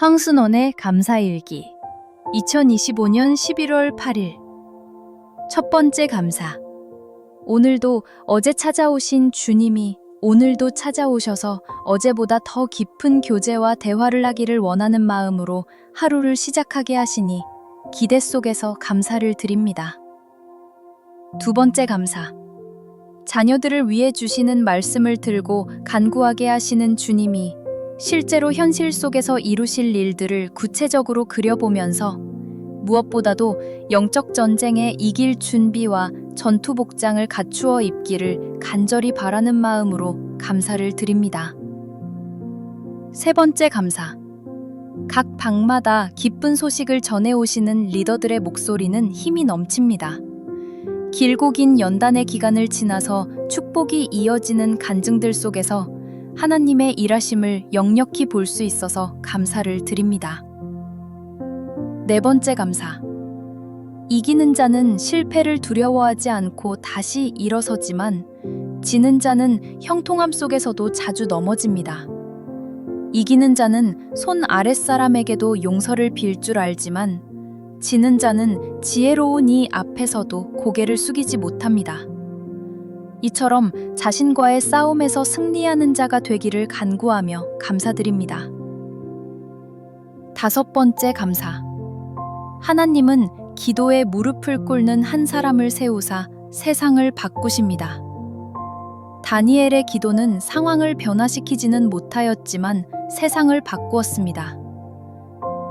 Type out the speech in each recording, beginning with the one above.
황순원의 감사일기 2025년 11월 8일. 첫 번째 감사. 오늘도 어제 찾아오신 주님이 오늘도 찾아오셔서 어제보다 더 깊은 교제와 대화를 하기를 원하는 마음으로 하루를 시작하게 하시니 기대 속에서 감사를 드립니다. 두 번째 감사. 자녀들을 위해 주시는 말씀을 들고 간구하게 하시는 주님이 실제로 현실 속에서 이루실 일들을 구체적으로 그려보면서 무엇보다도 영적 전쟁에 이길 준비와 전투 복장을 갖추어 입기를 간절히 바라는 마음으로 감사를 드립니다. 세 번째 감사. 각 방마다 기쁜 소식을 전해 오시는 리더들의 목소리는 힘이 넘칩니다. 길고 긴 연단의 기간을 지나서 축복이 이어지는 간증들 속에서 하나님의 일하심을 역력히 볼 수 있어서 감사를 드립니다. 네 번째 감사. 이기는 자는 실패를 두려워하지 않고 다시 일어서지만 지는 자는 형통함 속에서도 자주 넘어집니다. 이기는 자는 손 아랫사람에게도 용서를 빌 줄 알지만 지는 자는 지혜로운 이 앞에서도 고개를 숙이지 못합니다. 이처럼 자신과의 싸움에서 승리하는 자가 되기를 간구하며 감사드립니다. 다섯 번째 감사. 하나님은 기도에 무릎을 꿇는 한 사람을 세우사 세상을 바꾸십니다. 다니엘의 기도는 상황을 변화시키지는 못하였지만 세상을 바꾸었습니다.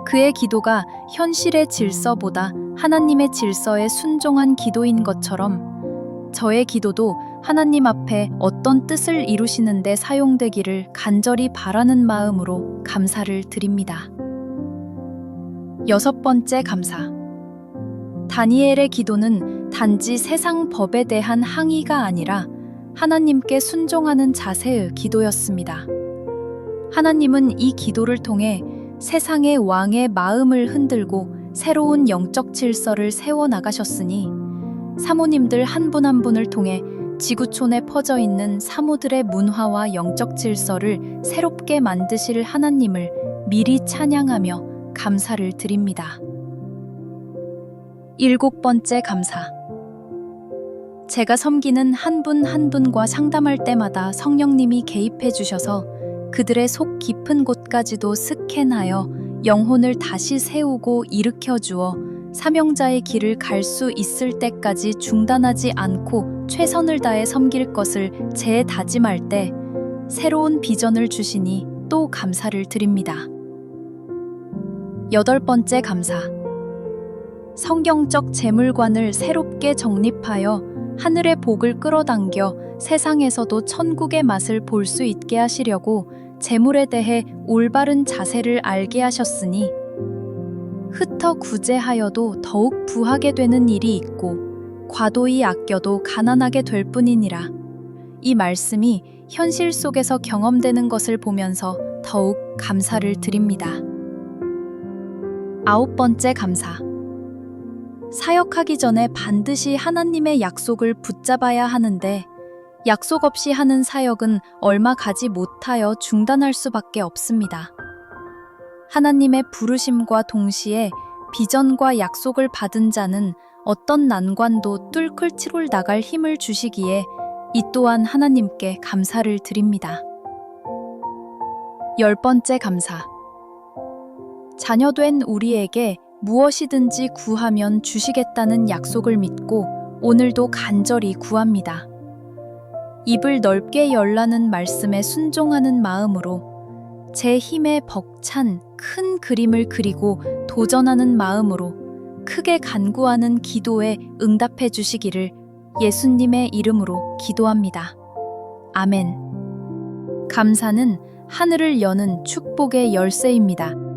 그의 기도가 현실의 질서보다 하나님의 질서에 순종한 기도인 것처럼 저의 기도도 하나님 앞에 어떤 뜻을 이루시는데 사용되기를 간절히 바라는 마음으로 감사를 드립니다. 여섯 번째 감사. 다니엘의 기도는 단지 세상 법에 대한 항의가 아니라 하나님께 순종하는 자세의 기도였습니다. 하나님은 이 기도를 통해 세상의 왕의 마음을 흔들고 새로운 영적 질서를 세워 나가셨으니 사모님들 한 분한 분을 통해 지구촌에 퍼져 있는 사모들의 문화와 영적 질서를 새롭게 만드실 하나님을 미리 찬양하며 감사를 드립니다. 일곱 번째 감사. 제가 섬기는 한 분한 분과 상담할 때마다 성령님이 개입해 주셔서 그들의 속 깊은 곳까지도 스캔하여 영혼을 다시 세우고 일으켜 주어 사명자의 길을 갈 수 있을 때까지 중단하지 않고 최선을 다해 섬길 것을 재 다짐할 때 새로운 비전을 주시니 또 감사를 드립니다. 여덟 번째 감사. 성경적 재물관을 새롭게 정립하여 하늘의 복을 끌어당겨 세상에서도 천국의 맛을 볼 수 있게 하시려고 재물에 대해 올바른 자세를 알게 하셨으니 흩어 구제하여도 더욱 부하게 되는 일이 있고 과도히 아껴도 가난하게 될 뿐이니라. 이 말씀이 현실 속에서 경험되는 것을 보면서 더욱 감사를 드립니다. 아홉 번째 감사. 사역하기 전에 반드시 하나님의 약속을 붙잡아야 하는데 약속 없이 하는 사역은 얼마 가지 못하여 중단할 수밖에 없습니다. 하나님의 부르심과 동시에 비전과 약속을 받은 자는 어떤 난관도 뚫고 치롤 나갈 힘을 주시기에 이 또한 하나님께 감사를 드립니다. 열 번째 감사. 자녀된 우리에게 무엇이든지 구하면 주시겠다는 약속을 믿고 오늘도 간절히 구합니다. 입을 넓게 열라는 말씀에 순종하는 마음으로 제 힘에 벅찬 큰 그림을 그리고 도전하는 마음으로 크게 간구하는 기도에 응답해 주시기를 예수님의 이름으로 기도합니다. 아멘. 감사는 하늘을 여는 축복의 열쇠입니다.